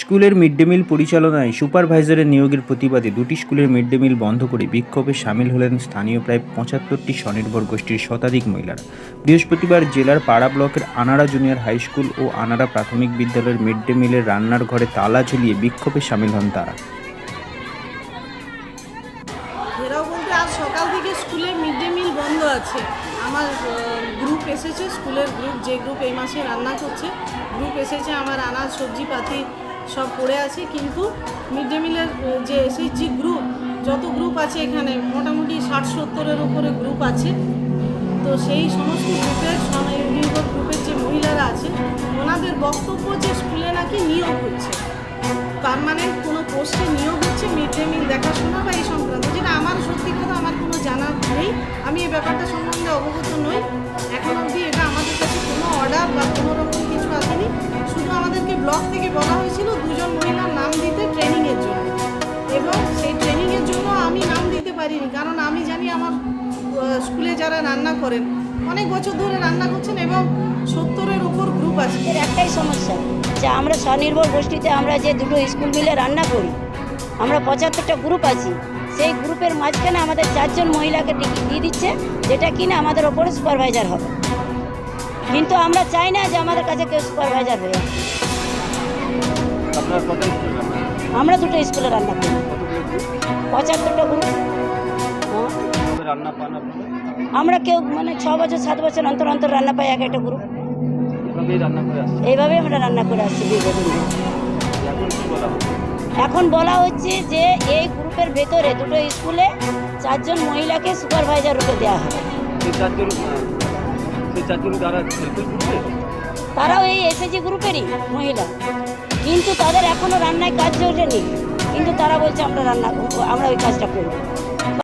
স্কুলের mid day meal পরিচালনায় সুপারভাইজারের নিয়োগের প্রতিবাদে দুটি স্কুলের মিড ডে মিল বন্ধ করে বিক্ষোভে সামিল হলেন স্থানীয় প্রায় পঁচাত্তরটি স্বনির্ভর গোষ্ঠীর শতাধিক মহিলারা। বৃহস্পতিবার জেলার পাড়া ব্লকের আনাড়া জুনিয়র হাই স্কুল ও আনাড়া প্রাথমিক বিদ্যালয়ের মিড ডে মিলের রান্নার ঘরে তালা ঝুলিয়ে বিক্ষোভে সামিল হন তারা। ঘেরাও বলতে আজ সকাল থেকে স্কুলে মিড ডে মিল বন্ধ আছে। আমার গ্রুপ এসেছে, স্কুলের গ্রুপ যে গ্রুপ এই মাসে রান্না করছে গ্রুপ এসেছে, আমার আনাজ সবজি পাতি সব পড়ে আছে, কিন্তু মিড ডে মিলের যে এসএইচজি গ্রুপ যত গ্রুপ আছে এখানে, মোটামুটি ষাট সত্তরের উপরে গ্রুপ আছে। তো সেই সমস্ত গ্রুপের স্বনির্ভর গ্রুপের যে মহিলারা আছে, ওনাদের বক্তব্য যে স্কুলে নাকি নিয়োগ হচ্ছে। পারমানেন্ট কোনো পোস্টে নিয়োগ হচ্ছে মিড ডে মিল দেখাশোনা বা আমি এই ব্যাপারটা সম্বন্ধে অবগত নই। এখন অবধি এটা আমাদের কাছে কোনো অর্ডার বা কোনো রকম কিছু আসেনি। শুধু আমাদেরকে ব্লক থেকে বলা হয়েছিল দুজন মহিলার নাম দিতে ট্রেনিংয়ের জন্য। এবং সেই ট্রেনিংয়ের জন্য আমি নাম দিতে পারিনি। কারণ আমি জানি আমার স্কুলে যারা রান্না করেন, অনেক বছর ধরে রান্না করছেন এবং সত্তরের উপর গ্রুপ আছে। একটাই সমস্যা, যে আমরা স্বনির্ভর গোষ্ঠীতে আমরা যে দুটো স্কুল মিলে রান্না করি আমরা পঁচাত্তরটা গ্রুপ আছি। সেই গ্রুপের মাঝখানে আমাদের চারজন মহিলাকে টিকিট দিয়ে দিচ্ছে যেটা কিনা আমাদের ওপরে সুপারভাইজার হবে। কিন্তু আমরা চাই না যে আমাদের কাছে কেউ সুপারভাইজার হয়ে আমরা দুটো স্কুলে রান্না করি। পঁচাত্তরটা গ্রুপ হ্যাঁ। আপনারা? আমরা কেউ মানে ছ বছর সাত বছর অন্তর অন্তর রান্না পাই এক একটা গ্রুপ এইভাবেই আমরা রান্না করে আসছি। এখন বলা হচ্ছে যে এই গ্রুপের ভেতরে দুটো স্কুলে চারজন মহিলাকে সুপারভাইজার রূপে দেওয়া হবে। তারাও এই এসএসজি গ্রুপেরই মহিলা। কিন্তু তাদের এখনও রান্নায় কাজ চলেনি কিন্তু তারা বলছে আমরা রান্না করব আমরা ওই কাজটা করব।